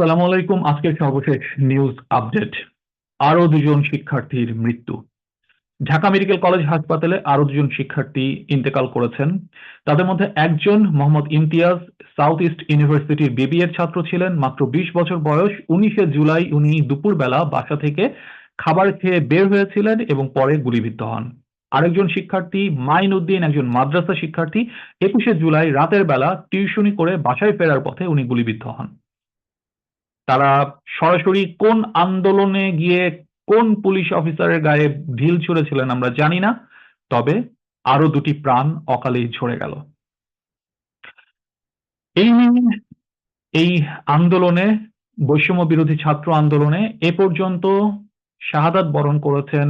সালাম আলাইকুম, আজকের সর্বশেষ নিউজ আপডেট আরও দুজন শিক্ষার্থীর মৃত্যু। ঢাকা মেডিকেল কলেজ হাসপাতালে আরও দুজন শিক্ষার্থী ইন্তেকাল করেছেন। তাদের মধ্যে একজন মোহাম্মদ ইমতিয়াজ সাউথ ইস্ট ইউনিভার্সিটির বিবিএর ছাত্র ছিলেন। মাত্র বিশ বছর বয়স, উনিশে জুলাই উনি দুপুরবেলা বাসা থেকে খাবার খেয়ে বের হয়েছিলেন এবং পরে গুলিবিদ্ধ হন। আরেকজন শিক্ষার্থী, মাইন উদ্দিন, একজন মাদ্রাসা শিক্ষার্থী, একুশে জুলাই রাতের বেলা টিউশনি করে বাসায় ফেরার পথে উনি গুলিবিদ্ধ হন। তারা সরাসরি কোন আন্দোলনে গিয়ে কোন পুলিশ অফিসারের গায়ে ঢিল ছুঁড়েছিলেন আমরা জানি না, তবে আরও দুটি প্রাণ অকালেই ঝরে গেল। এই এই আন্দোলনে, বৈষম্য বিরোধী ছাত্র আন্দোলনে এ পর্যন্ত শাহাদাত বরণ করেছেন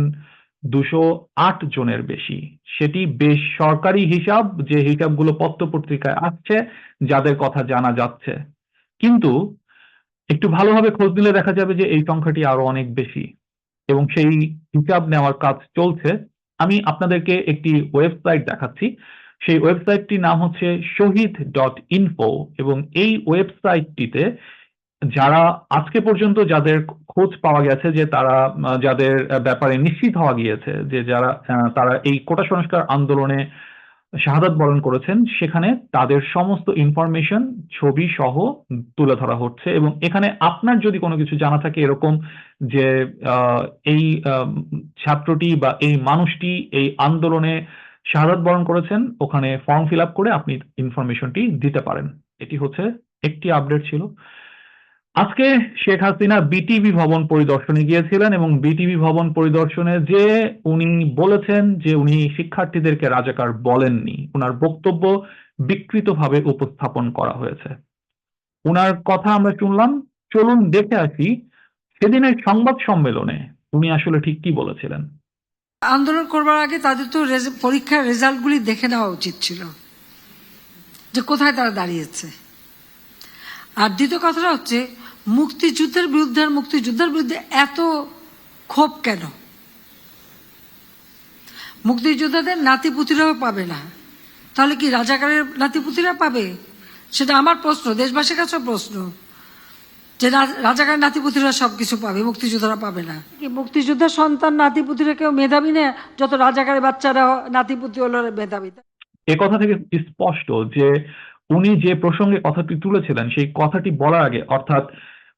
দুশো আট জনের বেশি। সেটি বেশ সরকারি হিসাব, যে হিসাবগুলো পত্র পত্রিকায় আসছে, যাদের কথা জানা যাচ্ছে। কিন্তু একটু ভালোভাবে খোঁজ নিলে দেখা যাবে যে এই সংখ্যাটি আরও অনেক বেশি এবং সেই হিসাব নেওয়ার কাজ চলছে। আমি আপনাদেরকে একটি ওয়েবসাইট দেখাচ্ছি। সেই ওয়েবসাইটটির নাম হচ্ছে শহীদ ডট ইনফো এবং এই ওয়েবসাইটটিতে যারা আজকে পর্যন্ত যাদের খোঁজ পাওয়া গেছে যে তারা, যাদের ব্যাপারে নিশ্চিত হওয়া গিয়েছে যে যারা তারা এই কোটা সংস্কার আন্দোলনে শাহাদাত বরণ করেছেন, সেখানে তাদের সমস্ত ইনফরমেশন ছবি সহ তুলে ধরা হচ্ছে এবং এখানে আপনার যদি কোনো কিছু জানা থাকে এরকম যে এই ছাত্রটি বা এই মানুষটি এই আন্দোলনে শাহাদাত বরণ করেছেন, ওখানে ফর্ম ফিল করে আপনি ইনফরমেশনটি দিতে পারেন। এটি হচ্ছে একটি আপডেট ছিল। আজকে শেখ হাসিনা বিটিভি ভবন পরিদর্শনে গিয়েছিলেন এবং বিটিভি ভবন পরিদর্শনে যে উনি বলেছেন যে উনি শিক্ষার্থীদেরকে রাজাকার বলেননি ওনার বক্তব্য বিকৃতভাবে উপস্থাপন করা হয়েছে। ওনার কথা আমরা শুনলাম, চলুন দেখে আসি সেদিনের সংবাদ সম্মেলনে উনি আসলে ঠিক কি বলেছিলেন। আন্দোলন করবার আগে তাদের তো পরীক্ষার রেজাল্টগুলি দেখে নেওয়া উচিত ছিল যে কোথায় তারা দাঁড়িয়েছে। আর দ্বিতীয় কথাটা হচ্ছে মুক্তিযুদ্ধের বিরুদ্ধে আর মুক্তিযুদ্ধের বিরুদ্ধে এত ক্ষোভ কেন? মুক্তিযোদ্ধাদের নাতিপুতিরাও পাবে না। তাহলে কি রাজাকারের নাতিপুতিরা পাবে? সেটা আমার প্রশ্ন দেশবাসীর কাছে প্রশ্ন। যে রাজাকার নাতিপুতিরা সব কিছু পাবে মুক্তিযোদ্ধারা পাবে না। কি মুক্তিযোদ্ধার সন্তান নাতিপুতিরা কেউ মেধাবী না? যত রাজাকারের বাচ্চারা নাতিপুতি হলো মেধাবী। এ কথা থেকে স্পষ্ট যে উনি যে প্রসঙ্গে কথাটি তুলেছিলেন সেই কথাটি বলার আগে অর্থাৎ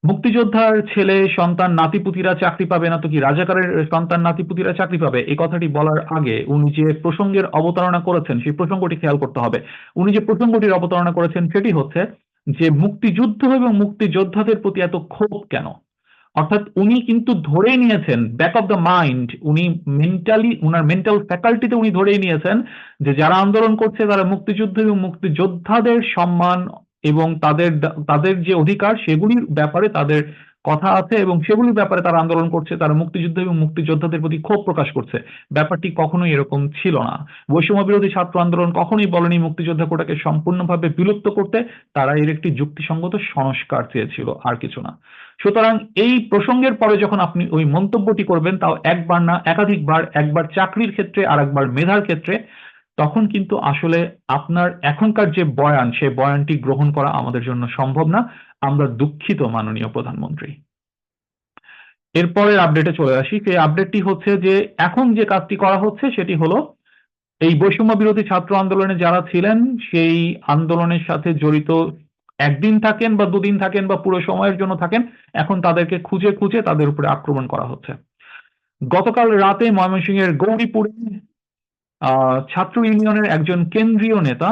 মুক্তিযোদ্ধার ছেলে, সন্তান, নাতিপুতিরা চাকরি পাবে না তো কি রাজাকারের সন্তান, নাতিপুতিরা চাকরি পাবে? এই কথাটি বলার আগে উনি যে প্রসঙ্গের অবতারণা করেছেন, সেই প্রসঙ্গটি খেয়াল করতে হবে। উনি যে প্রসঙ্গটির অবতারণা করেছেন, সেটি হচ্ছে যে মুক্তিযুদ্ধ এবং মুক্তিযোদ্ধাদের প্রতি এত ক্ষোভ কেন? অর্থাৎ উনি কিন্তু ধরেই নিয়েছেন ব্যাক অফ দ্য মাইন্ড উনি মেন্টালি উনার মেন্টাল ফ্যাকাল্টিতে উনি ধরেই নিয়েছেন যে যারা আন্দোলন করছে তারা মুক্তিযুদ্ধ এবং মুক্তিযোদ্ধাদের সম্মান এবং তাদের তাদের যে অধিকার সেগুলির ব্যাপারে তাদের কথা আছে এবং সেগুলির ব্যাপারে তারা আন্দোলন করছে, তারা মুক্তিযুদ্ধ এবং মুক্তিযোদ্ধাদের প্রতি ক্ষোভ প্রকাশ করছে। ব্যাপারটি কখনোই এরকম ছিল না। বৈষম্য বিরোধী ছাত্র আন্দোলন কখনোই বলেনি মুক্তিযোদ্ধা কোটাকে সম্পূর্ণভাবে বিলুপ্ত করতে, তারা এর একটি যুক্তিসঙ্গত সংস্কার চেয়েছিল, আর কিছু না। সুতরাং এই প্রসঙ্গের পরে যখন আপনি ওই মন্তব্যটি করবেন, তাও একবার না, একাধিকবার, একবার চাকরির ক্ষেত্রে আর একবার মেধার ক্ষেত্রে তখন কিন্তু আসলে আপনার এখনকার যে বয়ান, সে বয়ানটি গ্রহণ করা আমাদের জন্য সম্ভব না। আমরা দুঃখিত মাননীয় প্রধানমন্ত্রী। এরপরের আপডেটে চলে আসি। সেই আপডেটটি হচ্ছে যে, এখন যে কাজটি করা হচ্ছে সেটি হলো, এই বৈষম্য বিরোধী ছাত্র আন্দোলনে যারা ছিলেন, সেই আন্দোলনের সাথে জড়িত একদিন থাকেন বা দুদিন থাকেন বা পুরো সময়ের জন্য থাকেন, এখন তাদেরকে খুঁজে খুঁজে তাদের উপরে আক্রমণ করা হচ্ছে। গতকাল রাতে ময়মনসিংহের গৌরীপুরে ছাত্র ইউনিয়নের একজন কেন্দ্রীয় নেতা,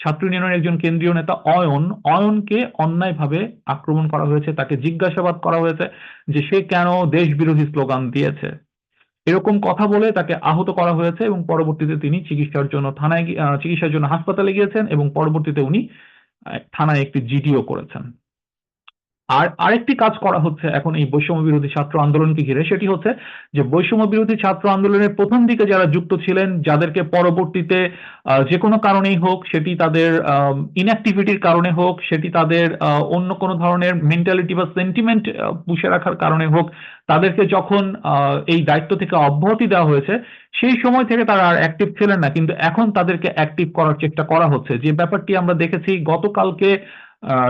ছাত্র ইউনিয়নের একজন কেন্দ্রীয় নেতা অয়ন, অয়নকে অন্যায়ভাবে আক্রমণ করা হয়েছে, তাকে জিজ্ঞাসাবাদ করা হয়েছে যে সে কেন দেশ বিরোধী স্লোগান দিয়েছে। এরকম কথা বলে তাকে আহত করা হয়েছে এবং পরবর্তীতে তিনি চিকিৎসার জন্য থানায় চিকিৎসার জন্য হাসপাতালে গিয়েছেন এবং পরবর্তীতে উনি থানায় একটি জিডিও করেছেন। আর আরেকটি কাজ করা হচ্ছে এখন এই বৈষম্য বিরোধী ছাত্র আন্দোলনকে ঘিরে, সেটি হচ্ছে যে বৈষম্য বিরোধী ছাত্র আন্দোলনের প্রথম দিকে যারা যুক্ত ছিলেন, যাদেরকে পরবর্তীতে যে কোনো কারণেই হোক, সেটি তাদের ইনঅ্যাক্টিভিটির কারণে হোক, সেটি তাদের অন্য কোনো ধরনের মেন্টালিটি বা সেন্টিমেন্ট পুষে রাখার কারণে হোক, তাদেরকে যখন এই দায়িত্ব থেকে অব্যাহতি দেওয়া হয়েছে, সেই সময় থেকে তারা আর অ্যাক্টিভ ছিলেন না। কিন্তু এখন তাদেরকে অ্যাক্টিভ করার চেষ্টা করা হচ্ছে। যে ব্যাপারটি আমরা দেখেছি, গতকালকে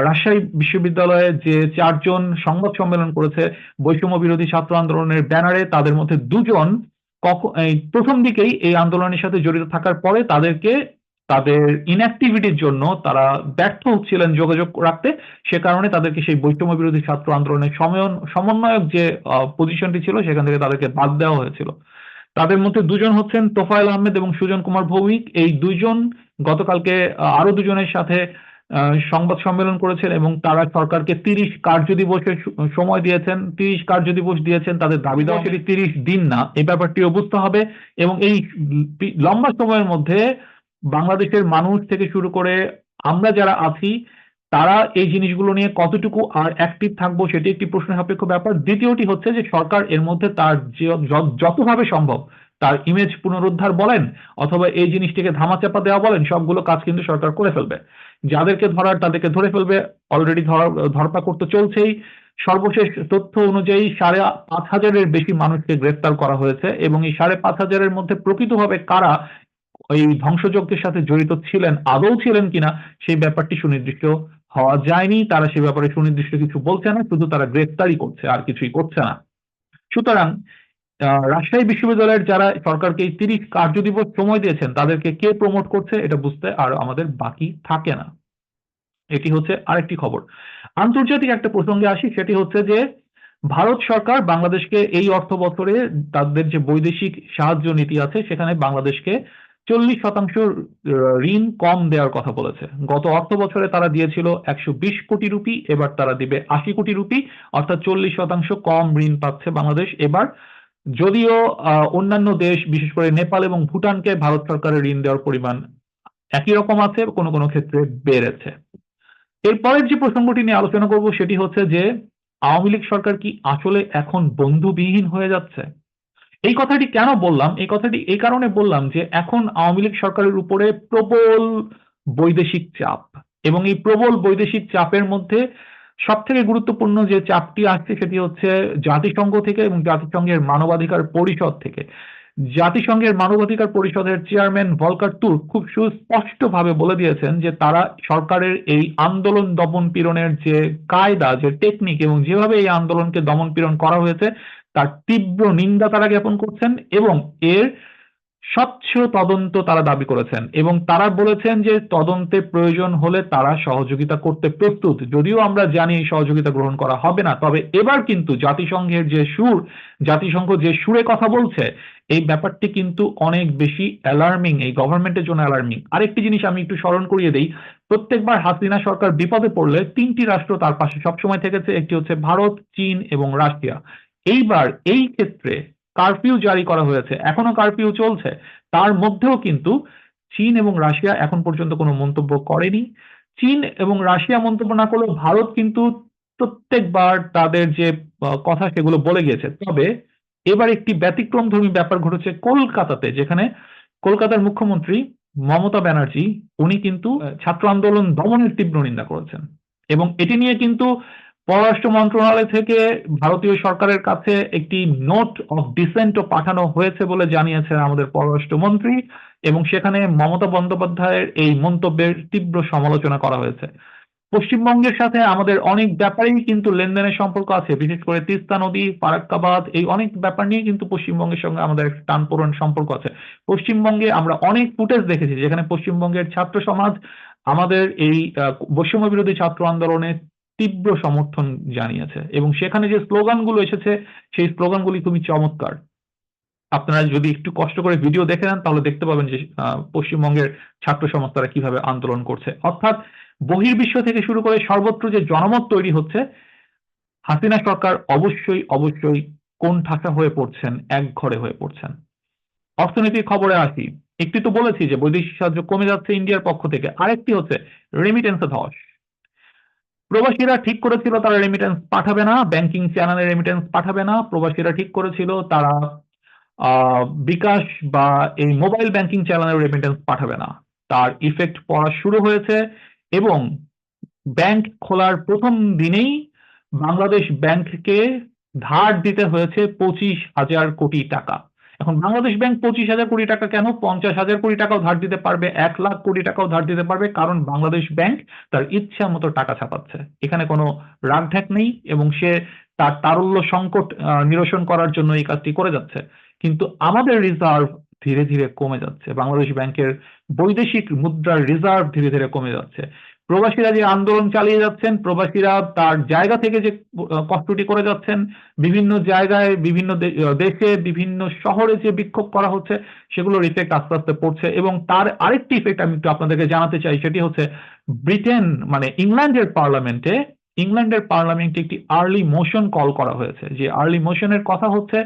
রাজশাহী বিশ্ববিদ্যালয়ে যে চারজন সংবাদ সম্মেলন করেছে, বৈষম্য বিরোধী ছাত্র আন্দোলনের ব্যানারে তাদের মধ্যে দুজন প্রথম দিকেই এই আন্দোলনের সাথে জড়িত থাকার পরে তাদেরকে তাদের ইনঅ্যাক্টিভিটির জন্য তারা ব্যর্থ হচ্ছিলেন যোগাযোগ রাখতে। সে কারণে তাদেরকে সেই বৈষম্য বিরোধী ছাত্র আন্দোলনের সমন্বয়ক যে পজিশনটি ছিল, সেখান থেকে তাদেরকে বাদ দেওয়া হয়েছিল। তাদের মধ্যে দুজন হচ্ছেন তোফায়েল আহমেদ এবং সুজন কুমার ভৌমিক। এই দুইজন গতকালকে আরও দুজনের সাথে সংবাদ সম্মেলন করেছেন এবং তারা সরকারকে তিরিশ কার্যদিবসের সু- সময় দিয়েছেন। তিরিশ কার্যদিবস দিয়েছেন, তাদের দাবি দেওয়া সেটি তিরিশ দিন না। এই ব্যাপারটিও বুঝতে হবে এবং এই লম্বা সময়ের মধ্যে বাংলাদেশের মানুষ থেকে শুরু করে আমরা যারা আছি, তারা এই জিনিসগুলো নিয়ে কতটুকু আর অ্যাক্টিভ থাকব সেটি একটি প্রশ্ন সাপেক্ষ ব্যাপার। দ্বিতীয়টি হচ্ছে যে সরকার এর মধ্যে তার যতভাবে সম্ভব তার ইমেজ পুনরুদ্ধার বলেন অথবা এই জিনিসটিকে ধামাচাপা দেওয়া বলেন, সবগুলো কাজ কিন্তু সরকার করে ফেলবে। যাদেরকে ধরার তাদেরকে ধরে ফেলবে অলরেডি ধরপাকড় তো চলছেই। সর্বশেষ তথ্য অনুযায়ী সাড়ে পাঁচ হাজারের বেশি মানুষকে গ্রেফতার করা হয়েছে এবং এই সাড়ে পাঁচ হাজারের মধ্যে প্রকৃতভাবে কারা এই ধ্বংসযজ্ঞের সাথে জড়িত ছিলেন, আদৌ ছিলেন কিনা, সেই ব্যাপারটি সুনির্দিষ্ট হওয়া যায়নি। তারা সে ব্যাপারে সুনির্দিষ্ট কিছু বলছে না, শুধু তারা গ্রেফতারই করছে, আর কিছুই করছে না। সুতরাং রাজশাহী বিশ্ববিদ্যালয়ের যারা সরকারকে এই তিরিশ কার্যদিবস সময় দিয়েছেন, তাদেরকে কে প্রমোট করছে এটা বুঝতে আর আমাদের বাকি থাকে না। এটি হচ্ছে আরেকটি খবর। আন্তর্জাতিক একটা প্রসঙ্গে আসি, সেটি হচ্ছে যে ভারত সরকার বাংলাদেশকে এই অর্থ বছরে তাদের যে বৈদেশিক সাহায্য নীতি আছে, সেখানে বাংলাদেশকে চল্লিশ শতাংশ ঋণ কম দেওয়ার কথা বলেছে। গত অর্থ বছরে তারা দিয়েছিল একশো বিশ কোটি রুপি, এবার তারা দিবে আশি কোটি রুপি, অর্থাৎ চল্লিশ শতাংশ কম ঋণ পাচ্ছে বাংলাদেশ। এবার যদিও অন্যান্য দেশ, বিশেষ করে নেপাল এবং ভুটানকে ভারত সরকারের ঋণ দেওয়ার পরিমাণ একই রকম আছে, কোনো কোনো ক্ষেত্রে বেড়েছে। এরপরের যে প্রসঙ্গটি নিয়ে আলোচনা করব সেটি হচ্ছে যে, আওয়ামী লীগ সরকার কি আসলে এখন বন্ধুবিহীন হয়ে যাচ্ছে? এই কথাটি কেন বললাম? এই কথাটি এই কারণে বললাম যে, এখন আওয়ামী লীগ সরকারের উপরে প্রবল বৈদেশিক চাপ এবং এই প্রবল বৈদেশিক চাপের মধ্যে সব থেকে গুরুত্বপূর্ণ যে চাপটি আসছে সেটি হচ্ছে জাতিসংঘ থেকে এবং জাতিসংঘের মানবাধিকার পরিষদ থেকে। জাতিসংঘের মানবাধিকার পরিষদের চেয়ারম্যান ভলকার তুর্ক খুব সুস্পষ্টভাবে বলে দিয়েছেন যে তারা সরকারের এই আন্দোলন দমন পীড়নের যে কায়দা, যে টেকনিক এবং যেভাবে এই আন্দোলনকে দমন পীড়ন করা হয়েছে, তার তীব্র নিন্দা তারা জ্ঞাপন করছেন এবং এর স্বচ্ছ তদন্ত তারা দাবি করেছেন এবং তারা বলেছেন যে তদন্তে প্রয়োজন হলে তারা সহযোগিতা করতে প্রস্তুত। যদিও আমরা জানি সহযোগিতা গ্রহণ করা হবে না, তবে এবার কিন্তু জাতিসংঘের যে সুর, জাতিসংঘ যে সুরে কথা বলছে, এই ব্যাপারটি কিন্তু অনেক বেশি অ্যালার্মিং এই গভর্নমেন্টের জন্য অ্যালার্মিং আরেকটি জিনিস আমি একটু স্মরণ করিয়ে দেই, প্রত্যেকবার হাসিনা সরকার বিপদে পড়লে তিনটি রাষ্ট্র তার পাশে সবসময় থেকেছে, একটি হচ্ছে ভারত, চীন এবং রাশিয়া। এইবার এই ক্ষেত্রে কারফিউ জারি করা হয়েছে, এখনও কারফিউ চলছে। তার মধ্যেও কিন্তু চীন এবং রাশিয়া এখন পর্যন্ত কোনো মন্তব্য করেনি। চীন এবং রাশিয়া মন্তব্য না করলেও ভারত কিন্তু প্রত্যেকবার তাদের যে কথা সেগুলো বলে গিয়েছে। তবে এবার একটি ব্যতিক্রমধর্মী ব্যাপার ঘটেছে কলকাতাতে, যেখানে কলকাতার মুখ্যমন্ত্রী মমতা ব্যানার্জি, উনি কিন্তু ছাত্র আন্দোলন দমনের তীব্র নিন্দা করেছেন। এবং এটি নিয়ে কিন্তু পররাষ্ট্র মন্ত্রণালয় থেকে ভারতীয় সরকারের কাছে একটি নোট অফ ডিসেন্টও পাঠানো হয়েছে বলে জানিয়েছেন আমাদের পররাষ্ট্রমন্ত্রী এবং সেখানে মমতা বন্দ্যোপাধ্যায়ের এই মন্তব্যের তীব্র সমালোচনা করা হয়েছে। পশ্চিমবঙ্গের সাথে আমাদের অনেক ব্যাপারেই কিন্তু লেনদেনের সম্পর্ক আছে, বিশেষ করে তিস্তা নদী, ফারাক্কাবাদ, এই অনেক ব্যাপার নিয়ে কিন্তু পশ্চিমবঙ্গের সঙ্গে আমাদের একটা টানপোড়েন সম্পর্ক আছে। পশ্চিমবঙ্গে আমরা অনেক ফুটেজ দেখেছি যেখানে পশ্চিমবঙ্গের ছাত্র সমাজ আমাদের এই বৈষম্য বিরোধী ছাত্র আন্দোলনে তীব্র সমর্থন জানিয়েছে এবং সেখানে যে স্লোগানগুলো এসেছে, সেই স্লোগানগুলি খুবই চমৎকার। আপনারা যদি একটু কষ্ট করে ভিডিও দেখে নেন, তাহলে দেখতে পাবেন যে পশ্চিমবঙ্গের ছাত্র তারা কীভাবে আন্দোলন করছে। অর্থাৎ বহির্বিশ্ব থেকে শুরু করে সর্বত্র যে জনমত তৈরি হচ্ছে, হাসিনা সরকার অবশ্যই অবশ্যই কোন ঠাসা হয়ে পড়ছেন, এক ঘরে হয়ে পড়ছেন। অর্থনীতির খবরে আসি। একটি তো বলেছি যে, বৈদেশিক সাহায্য কমে যাচ্ছে ইন্ডিয়ার পক্ষ থেকে। আরেকটি হচ্ছে রেমিটেন্সে ধস। প্রবাসীরা ঠিক করেছিল তারা রেমিটেন্স পাঠাবে না ব্যাংকিং চ্যানেলে রেমিটেন্স পাঠাবে না, প্রবাসীরা ঠিক করেছিল তারা বিকাশ বা এই মোবাইল ব্যাংকিং চ্যানেলে রেমিটেন্স পাঠাবে না। তার ইফেক্ট পড়া শুরু হয়েছে এবং ব্যাংক খোলার প্রথম দিনেই বাংলাদেশ ব্যাংককে ধার দিতে হয়েছে পঁচিশ হাজার কোটি টাকা। এখন বাংলাদেশ ব্যাংক পঁচিশ হাজার কোটি টাকা কেন? পঞ্চাশ হাজার কোটি টাকাও ধার দিতে পারবে, এক লাখ কোটি টাকাও ধার দিতে পারবে, কারণ বাংলাদেশ ব্যাংক তার ইচ্ছা মতো টাকা ছাপাচ্ছে। এখানে কোনো রাগঢাক নেই এবং সে তার তারল্য সংকট নিরসন করার জন্য এই কাজটি করে যাচ্ছে। কিন্তু আমাদের রিজার্ভ ধীরে ধীরে কমে যাচ্ছে। বাংলাদেশ ব্যাংকের বৈদেশিক মুদ্রার রিজার্ভ ধীরে ধীরে কমে যাচ্ছে। প্রবাসীরা যে আন্দোলন চালিয়ে যাচ্ছেন, প্রবাসীরা তার জায়গা থেকে যে কষ্টটি করে যাচ্ছেন, বিভিন্ন জায়গায়, বিভিন্ন দেশে, বিভিন্ন শহরে যে বিক্ষোভ করা হচ্ছে, সেগুলোর ইফেক্ট আস্তে আস্তে পড়ছে এবং তার আরেকটি ইফেক্ট আমি একটু আপনাদেরকে জানাতে চাই, সেটি হচ্ছে ব্রিটেন মানে ইংল্যান্ডের পার্লামেন্টে ইংল্যান্ডের পার্লামেন্টে একটি আর্লি মোশন কল করা হয়েছে। যে আর্লি মোশনের কথা হচ্ছে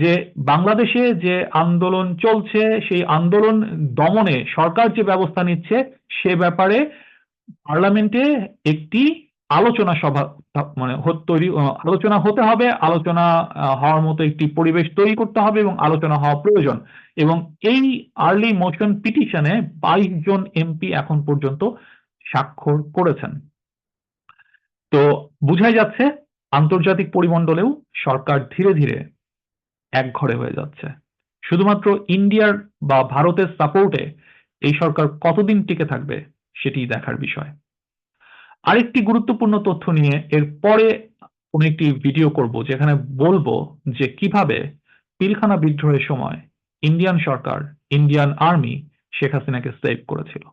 যে, বাংলাদেশে যে আন্দোলন চলছে, সেই আন্দোলন দমনে সরকার যে ব্যবস্থা নিচ্ছে, সে ব্যাপারে পার্লামেন্টে একটি আলোচনা সভা মানে তৈরি আলোচনা হতে হবে, আলোচনা হওয়ার মতো একটি পরিবেশ তৈরি করতে হবে এবং আলোচনা হওয়া প্রয়োজন। এবং এই আর্লি মোশন পিটিশনে বাইশ জন এমপি এখন পর্যন্ত স্বাক্ষর করেছেন। তো বুঝাই যাচ্ছে, আন্তর্জাতিক পরিমণ্ডলেও সরকার ধীরে ধীরে একঘরে হয়ে যাচ্ছে। শুধুমাত্র ইন্ডিয়ার বা ভারতের সাপোর্টে এই সরকার কতদিন টিকে থাকবে সেটি দেখার বিষয়। আরেকটি গুরুত্বপূর্ণ তথ্য নিয়ে এর পরে কোন একটি ভিডিও করব, যেখানে বলব যে কীভাবে পিলখানা বিদ্রোহের সময় ইন্ডিয়ান সরকার ইন্ডিয়ান আর্মি শেখ হাসিনাকে সেভ করেছিল।